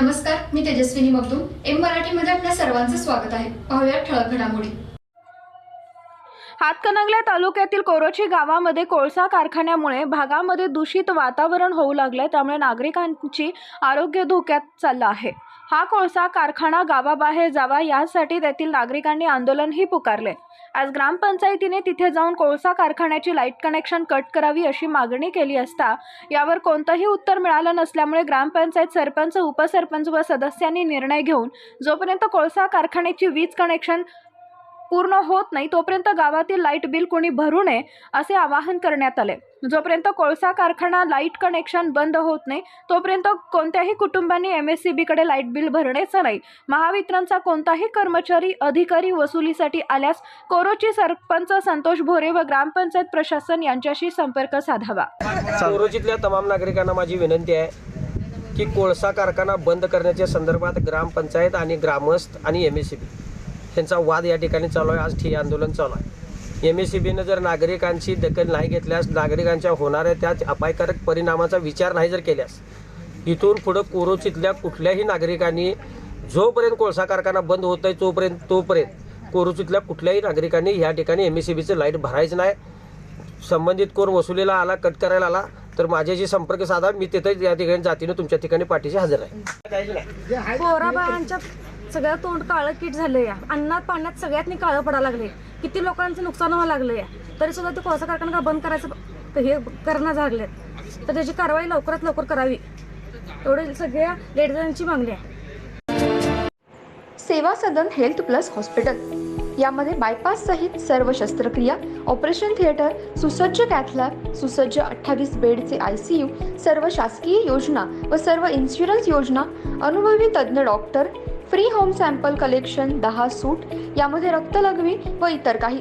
नमस्कार मी तेजस्विनी मगदूम. एम मराठीमध्ये आपल्या सर्वांचं स्वागत आहे. पाहूया ठळक घडामोडी. हातकणंगले तालुक्यातील कोरोची गावामध्ये कोळसा कारखान्यामुळे भागामध्ये दूषित वातावरण होऊ लागले त्यामुळे नागरिकांची आरोग्य धोक्यात चाललं आहे. हा कोळसा कारखाना गावाबाहेर जावा यासाठी तेथील नागरिकांनी आंदोलनही पुकारले. आज ग्रामपंचायतीने तिथे जाऊन कोळसा कारखान्याची लाइट कनेक्शन कट करावी अशी मागणी केली असता यावर कोणतंही उत्तर मिळालं नसल्यामुळे ग्रामपंचायत सरपंच उपसरपंच व सदस्यांनी निर्णय घेऊन जोपर्यंत कोळसा कारखान्याची वीज कनेक्शन पूर्ण होत नाही तोपर्यंत गावातील लाइट बिल कोणी भरू नये असे आवाहन करण्यात आले. जोपर्यंत कोळसा कारखाना लाइट कनेक्शन बंद होत नाही तोपर्यंत कोणत्याही कुटुंबांनी एम एस सी बीकडे लाइट बिल भरण्याचं नाही. महावितरणचा कोणताही कर्मचारी अधिकारी वसुलीसाठी आल्यास कोरोची सरपंच संतोष भोरे व ग्रामपंचायत प्रशासन यांच्याशी संपर्क साधावा. कोरोचीतल्या तमाम नागरिकांना माझी विनंती आहे की कोळसा कारखाना बंद करण्याच्या संदर्भात ग्रामपंचायत आणि ग्रामस्थ आणि एम एस सी बी त्यांचा वाद या ठिकाणी चालू आहे. आज ठिय आंदोलन चालू आहे. एम एस सी बीनं जर नागरिकांची दखल नाही घेतल्यास नागरिकांच्या होणाऱ्या त्या अपायकारक परिणामाचा विचार नाही जर केल्यास इथून पुढं कोरोचीतल्या कुठल्याही नागरिकांनी जोपर्यंत कोळसा कारखाना बंद होत आहे तोपर्यंत तोपर्यंत कोरोचीतल्या कुठल्याही नागरिकांनी या ठिकाणी एम एस सी बीचं लाइट भरायचं नाही. संबंधित कोर वसुलीला आला कट करायला आला तर माझ्याशी संपर्क साधा मी तिथे या ठिकाणी जातीनं तुमच्या ठिकाणी पाठीशी हजर आहे. पोराबाळांच्या सगळं तोंड काळं कीट झालं या अन्नात पाण्यात सगळ्यातनी काळं पडायला लागले किती लोकांचं नुकसान व्हायला लागलं या तरी सुद्धा ते कोळसा कारखाना बंद करायचं हे करणं झालेत. तर त्याची कारवाई लवकरात लवकर करावी. एवढे सगळ्या लेडीजांची मागणी आहे. Seva Sadan health plus hospital. यामध्ये बायपास सहित सर्व शस्त्रक्रिया ऑपरेशन थिएटर सुसज्ज कॅथलॅब सुसज्ज अठ्ठावीस बेडचे आय सी यू सर्व शासकीय योजना व सर्व इन्शुरन्स योजना अनुभवी तज्ज्ञ doctor free home sample collection दहा सूट यामध्ये रक्तलघवी व इतर काही